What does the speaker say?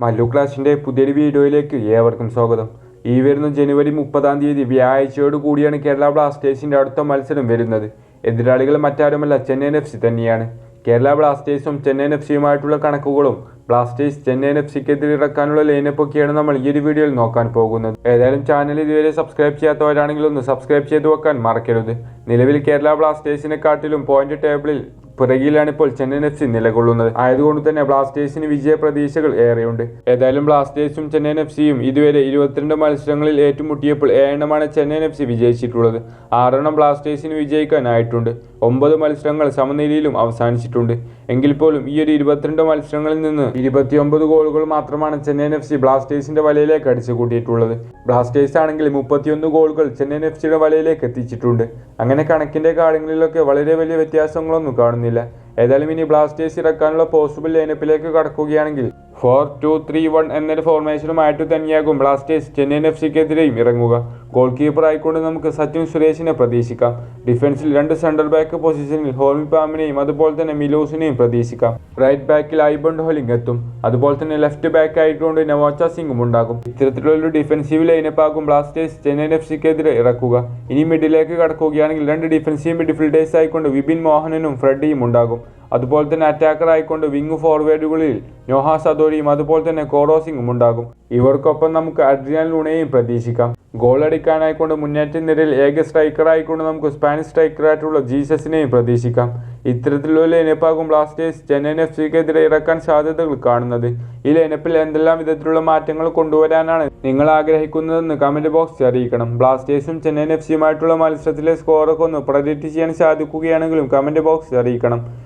മല്ലു ക്ലാസിന്റെ പുതിയൊരു വീഡിയോയിലേക്ക് ഏവർക്കും സ്വാഗതം. ഈ വരുന്ന ജനുവരി മുപ്പതാം തീയതി വ്യാഴാഴ്ചയോട് കൂടിയാണ് കേരള ബ്ലാസ്റ്റേഴ്സിന്റെ അടുത്ത മത്സരം വരുന്നത്. എതിരാളികൾ മറ്റാരുമല്ല ചെന്നൈയിൻ എഫ് സി തന്നെയാണ്. കേരള ബ്ലാസ്റ്റേഴ്സും ചെന്നൈയിൻ എഫ് സിയുമായിട്ടുള്ള കണക്കുകളും ബ്ലാസ്റ്റേഴ്സ് ചെന്നൈയിൻ എഫ് സിക്കെതിരെ ഇറക്കാനുള്ള ലൈനപ്പൊക്കെയാണ് നമ്മൾ ഈ ഒരു വീഡിയോയിൽ നോക്കാൻ പോകുന്നത്. ഏതായാലും ചാനൽ ഇതുവരെ സബ്സ്ക്രൈബ് ചെയ്യാത്തവരാണെങ്കിൽ ഒന്ന് സബ്സ്ക്രൈബ് ചെയ്ത് വെക്കാൻ മറക്കരുത്. നിലവിൽ കേരള ബ്ലാസ്റ്റേഴ്സിനെക്കാട്ടിലും പോയിന്റ് ടേബിളിൽ പിറകിലാണ് ഇപ്പോൾ ചെന്നൈയിൻ എഫ് സി നിലകൊള്ളുന്നത്. ആയതുകൊണ്ട് തന്നെ ബ്ലാസ്റ്റേഴ്സിന് വിജയ പ്രതീക്ഷകൾ ഏറെയുണ്ട്. ഏതായാലും ബ്ലാസ്റ്റേഴ്സും ചെന്നൈയിൻ എഫ് സിയും ഇതുവരെ ഇരുപത്തിരണ്ട് മത്സരങ്ങളിൽ ഏറ്റുമുട്ടിയപ്പോൾ ഏഴെണ്ണമാണ് ചെന്നൈയിൻ എഫ് സി വിജയിച്ചിട്ടുള്ളത്. ആറെണ്ണം ബ്ലാസ്റ്റേഴ്സിന് വിജയിക്കാനായിട്ടുണ്ട്. ഒമ്പത് മത്സരങ്ങൾ സമനിലയിലും അവസാനിച്ചിട്ടുണ്ട്. എങ്കിൽ പോലും ഈ ഒരു ഇരുപത്തിരണ്ട് മത്സരങ്ങളിൽ നിന്ന് ഇരുപത്തിയൊമ്പത് ഗോളുകൾ മാത്രമാണ് ചെന്നൈയിൻ എഫ് സി ബ്ലാസ്റ്റേഴ്സിന്റെ വലയിലേക്ക് അടിച്ചു കൂട്ടിയിട്ടുള്ളത് ബ്ലാസ്റ്റേഴ്സ് ആണെങ്കിൽ മുപ്പത്തിയൊന്ന് ഗോളുകൾ ചെന്നൈയിൻ എഫ് സിയുടെ വലയിലേക്ക് എത്തിച്ചിട്ടുണ്ട്. അങ്ങനെ കണക്കിന്റെ കാര്യങ്ങളിലൊക്കെ വളരെ വലിയ വ്യത്യാസങ്ങളൊന്നും കാണുന്നില്ല. ഏതായാലും ഇനി ബ്ലാസ്റ്റേഴ്സ് ഇറക്കാനുള്ള പോസിബിൾ ലൈനപ്പിലേക്ക് കടക്കുകയാണെങ്കിൽ ഫോർ ടു ത്രീ വൺ എന്നൊരു ഫോർമേഷനുമായിട്ട് തന്നെയാകും. ബ്ലാസ്റ്റേഴ്സ് ചെന്നൈയിൻ എഫ് സിക്കെതിരെയും ഇറങ്ങുക. ഗോൾ കീപ്പർ ആയിക്കൊണ്ട് നമുക്ക് സച്ചിൻ സുരേഷിനെ പ്രതീക്ഷിക്കാം. ഡിഫൻസിൽ രണ്ട് സെൻട്രൽ ബാക്ക് പൊസിഷനിൽ ഹോമി പാമിനെയും അതുപോലെ തന്നെ മിലോസിനെയും പ്രതീക്ഷിക്കാം. റൈറ്റ് ബാക്കിൽ ഐബൺ ഹോലിംഗ് എത്തും. അതുപോലെ തന്നെ ലെഫ്റ്റ് ബാക്ക് ആയിക്കൊണ്ട് നവോച്ച സിംഗും ഉണ്ടാകും. ഇത്തരത്തിലുള്ള ഡിഫൻസീവ് ലൈനപ്പ് ആകും ബ്ലാസ്റ്റേഴ്സ് ചെന്നൈയിൻ എഫ് സിക്കെതിരെ ഇറക്കുക. ഇനി മിഡിലേക്ക് കടക്കുകയാണെങ്കിൽ രണ്ട് ഡിഫൻസീവ് മിഡ്ഫീൽഡേഴ്സ് ആയിക്കൊണ്ട് വിപിൻ മോഹനനും ഫ്രെഡിയും ഉണ്ടാകും. അതുപോലെ തന്നെ അറ്റാക്കർ ആയിക്കൊണ്ട് വിങ് ഫോർവേഡുകളിൽ നോഹ സദോരിയും അതുപോലെ തന്നെ കോറോസിംഗും ഉണ്ടാകും. ഇവർക്കൊപ്പം നമുക്ക് അഡ്രിയാൻ ലൂണയെയും പ്രതീക്ഷിക്കാം. ഗോൾ അടിക്കാനായിക്കൊണ്ട് മുന്നേറ്റ നിരയിൽ ഏക സ്ട്രൈക്കർ ആയിക്കൊണ്ട് നമുക്ക് സ്പാനിഷ് സ്ട്രൈക്കറായിട്ടുള്ള ജീസസിനെയും പ്രതീക്ഷിക്കാം. ഇത്തരത്തിലുള്ള ലൈനപ്പാകും ബ്ലാസ്റ്റേഴ്സ് ചെന്നൈയിൻ എഫ് സിക്കെതിരെ ഇറക്കാൻ സാധ്യതകൾ കാണുന്നത്. ഈ ലൈനപ്പിൽ എന്തെല്ലാം വിധത്തിലുള്ള മാറ്റങ്ങൾ കൊണ്ടുവരാനാണ് നിങ്ങൾ ആഗ്രഹിക്കുന്നതെന്ന് കമന്റ് ബോക്സിൽ അറിയിക്കണം. ബ്ലാസ്റ്റേഴ്സും ചെന്നൈയിൻ എഫ് സിയുമായിട്ടുള്ള മത്സരത്തിലെ സ്കോറൊക്കെ ഒന്ന് പ്രഡിക്റ്റ് ചെയ്യാൻ സാധിക്കുകയാണെങ്കിലും കമന്റ് ബോക്സിൽ അറിയിക്കണം.